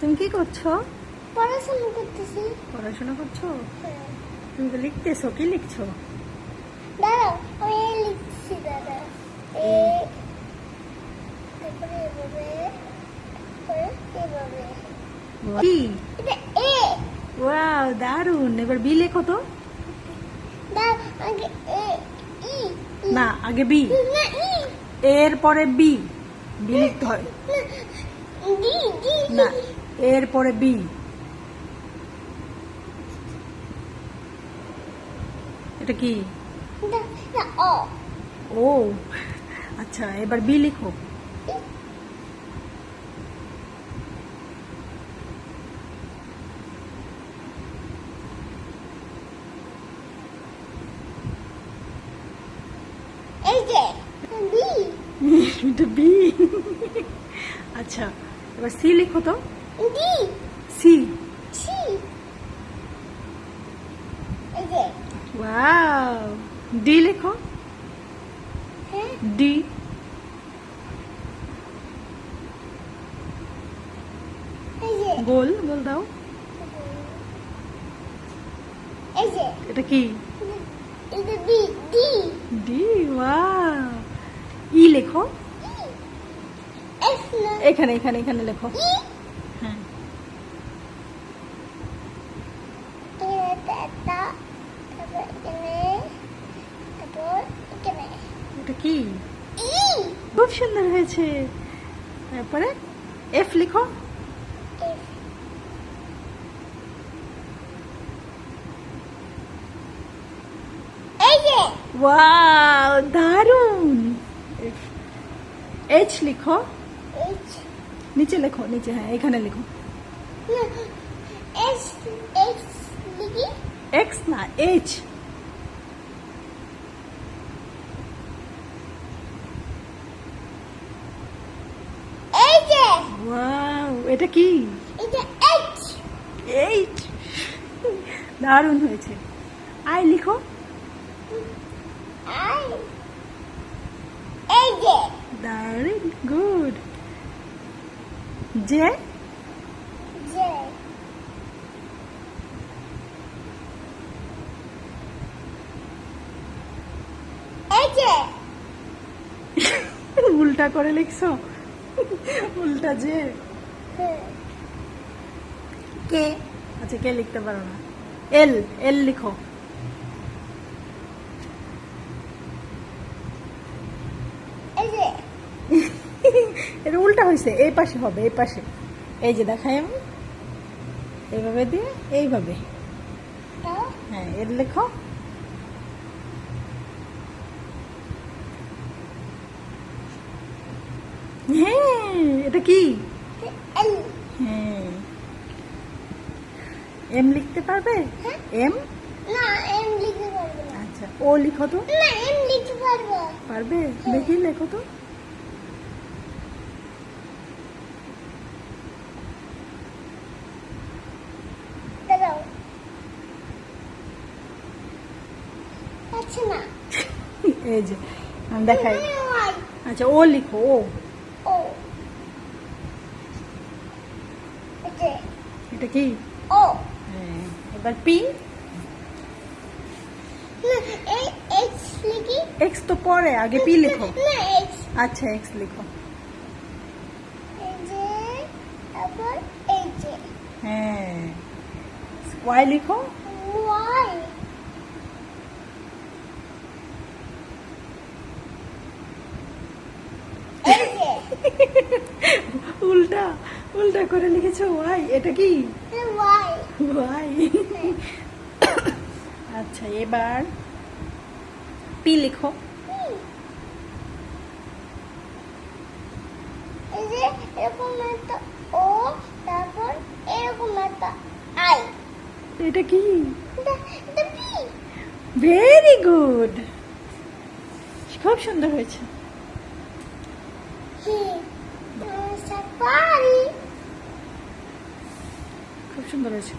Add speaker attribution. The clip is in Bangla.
Speaker 1: তুমি কি করছ?
Speaker 2: পড়াশোনা করতেছি।
Speaker 1: পড়াশোনা করছ?
Speaker 2: হ্যাঁ।
Speaker 1: তুমি তো লিখতেছো কি লিখছো?
Speaker 2: দাঁড়াও আমি লিখছি দাদা এ তারপরে এভাবে এভাবে।
Speaker 1: কি?
Speaker 2: এটা এ।
Speaker 1: ওয়াও দারুণ এবার বি লেখো তো।
Speaker 2: আগে এ ই ই।
Speaker 1: না আগে বি।
Speaker 2: না ই।
Speaker 1: এর পরে বি বি লিখতে হয়।
Speaker 2: না ডি ডি
Speaker 1: এর পরে বি। এটা কি?
Speaker 2: ও
Speaker 1: আচ্ছা এবার বি লিখো।
Speaker 2: বি।
Speaker 1: আচ্ছা এবার সি লিখো তো।
Speaker 2: D
Speaker 1: C
Speaker 2: C
Speaker 1: wow D লিখো।
Speaker 2: হ্যাঁ?
Speaker 1: ডি
Speaker 2: এই যে।
Speaker 1: গোল গোল দাও। এটা কি?
Speaker 2: ডি
Speaker 1: ডি ওয়াও ই লেখো।
Speaker 2: না।
Speaker 1: এখানে এখানে এখানে লেখো
Speaker 2: ই
Speaker 1: হ্যাঁ
Speaker 2: এটা
Speaker 1: কি খুব সুন্দর হয়েছে তারপরে এফ লিখো ওয়াও দারুণ এইচ লিখো
Speaker 2: এইচ
Speaker 1: নিচে লেখো নিচে হ্যাঁ এখানে লিখো
Speaker 2: এস এক্স লিখি
Speaker 1: এক্স না এইচ এটা কি? এইট দারুণ হয়েছে। আই লিখো। দারুণ গুড
Speaker 2: যে যে
Speaker 1: উল্টা করে লিখছো? উল্টা যে।
Speaker 2: হ্যাঁ।
Speaker 1: কে? আচ্ছা কে লিখতে পারো না? এল এল লিখো। এটা উল্টা হয়েছে এই পাশে হবে এই পাশে। এই যে দেখাই আমি। এইভাবে দিয়ে এইভাবে। হ্যাঁ। এর লেখো হ্যাঁ এটা কি? হ্যাঁ। এম লিখতে পারবে?
Speaker 2: হ্যাঁ।
Speaker 1: এম?
Speaker 2: না এম লিখতে পারব
Speaker 1: আচ্ছা ও লিখো তো।
Speaker 2: না এম লিখতে পারব।
Speaker 1: পারবে? দেখি লেখো তো।
Speaker 2: আচ্ছা না।
Speaker 1: এই যে দেখাই। আচ্ছা ও লিখো ও
Speaker 2: ও এই যে
Speaker 1: এটা কি
Speaker 2: ও
Speaker 1: হ্যাঁ এবার পি
Speaker 2: না এই এইচ লিখি
Speaker 1: এক্স তো পরে আগে পি লিখো
Speaker 2: না এইচ
Speaker 1: আচ্ছা এক্স লিখো
Speaker 2: এই যে তারপর এই যে
Speaker 1: হ্যাঁ ওয়াই লিখো
Speaker 2: ওয়াই এই যে
Speaker 1: উল্টা করে লিখেছো ওয়াই এটা কি?
Speaker 2: ওয়াই
Speaker 1: ওয়াই আচ্ছা এবার পি লিখো।
Speaker 2: এরকম একটা ও তারপর এরকম একটা আই
Speaker 1: এটা কি? ভেরি গুড খুব সুন্দর হয়েছে।
Speaker 2: সাফারি
Speaker 1: খুব সুন্দর হয়েছে।